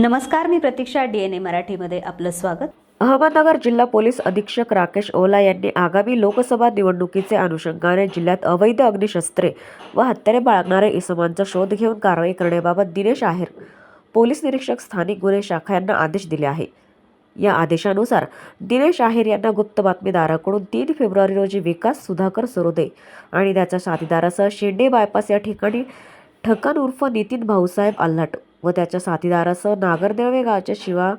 नमस्कार मी प्रतीक्षा D N ए मराठीमध्ये आपलं स्वागत. अहमदनगर जिल्हा पोलीस अधीक्षक राकेश ओला यांनी आगामी लोकसभा निवडणुकीचे अनुषंगाने जिल्ह्यात अवैध अग्निशस्त्रे व हत्यारे बाळगणारे इसमांचा शोध घेऊन कारवाई करण्याबाबत दिनेश आहेर पोलीस निरीक्षक स्थानिक गुन्हे शाखा यांना आदेश दिले आहे. या आदेशानुसार दिनेश आहेर यांना गुप्त बातमीदाराकडून तीन फेब्रुवारी रोजी विकास सुधाकर सरोदे आणि त्याच्या साथीदारासह शेंडे बायपास या ठिकाणी ठकन उर्फ नितीन भाऊसाहेब आल्हाट व त्याच्या साथीदारासह नागरदेवळे गावच्या शिवा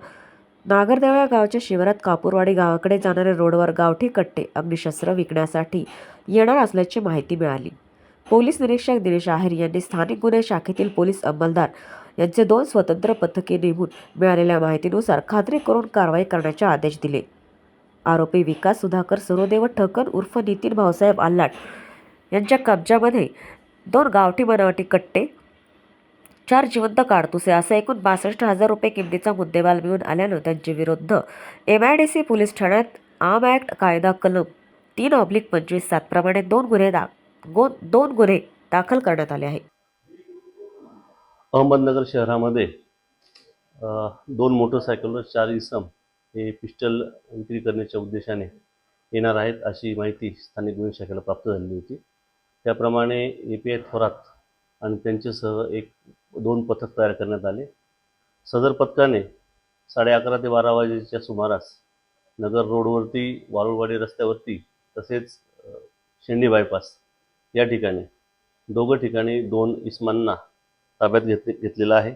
नागरदेवळ्या गावच्या शिवारात कापूरवाडी गावाकडे जाणाऱ्या रोडवर गावठी कट्टे अग्निशस्त्र विकण्यासाठी येणार असल्याची माहिती मिळाली. पोलीस निरीक्षक दिनेश आहेर यांनी स्थानिक गुन्हे शाखेतील पोलीस अंमलदार यांचे दोन स्वतंत्र पथके नेमून मिळालेल्या माहितीनुसार खात्री करून कारवाई करण्याचे आदेश दिले. आरोपी विकास सुधाकर सरोदे व ठकन उर्फ नितीन भाऊसाहेब आल्हाट यांच्या कब्जामध्ये दोन गावठी बनावटी कट्टे चार जिवंत काडतुसे असा एकूण बासष्ट हजार रुपये किमतीचा मुद्देमाल मिळून आल्यानं त्यांच्या विरुद्ध M I D C police ठाण्यात आम ॲक्ट कायदा कलम तीन ऑब्लिक पंचवीस सातप्रमाणे दोन गुन्हे दा गो दोन गुन्हे दाखल करण्यात आले आहे अहमदनगर शहरामध्ये दोन मोटरसायकलवर चार इसम हे पिस्टल विक्री करण्याच्या उद्देशाने येणार आहेत अशी माहिती स्थानिक गुन्हे शाखेला प्राप्त झालेली होती. त्याप्रमाणे ए पी आय थोरात आणि त्यांच्यासह एक दोन पथक तयार करण्यात आले. सदर पथकाने साडे अकरा ते बारा वाजेच्या सुमारास नगर रोडवरती वारुळवाडी रस्त्यावरती तसेच शेंडी बायपास या ठिकाणी दोघं ठिकाणी दोन इस्मांना ताब्यात घेतले घेतलेला आहे.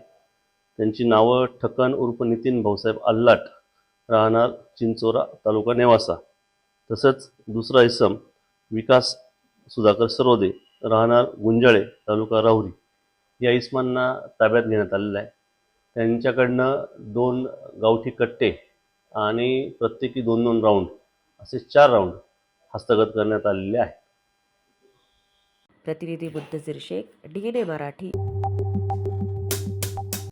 त्यांची नावं ठकन उर्फ नितीन भाऊसाहेब अल्लाट राहणार चिंचोरा तालुका नेवासा. तसंच दुसरा इसम विकास सुधाकर सरोदे राहणार गुंजाळे तालुका राहुरी. या इसमांना ताब्यात घेण्यात आलेलं आहे. त्यांच्याकडनं दोन गावठी कट्टे आणि प्रत्येकी दोन दोन राऊंड असे चार राऊंड हस्तगत करण्यात आलेले आहे प्रतिनिधी Mudassir Shaikh D N A Marathi.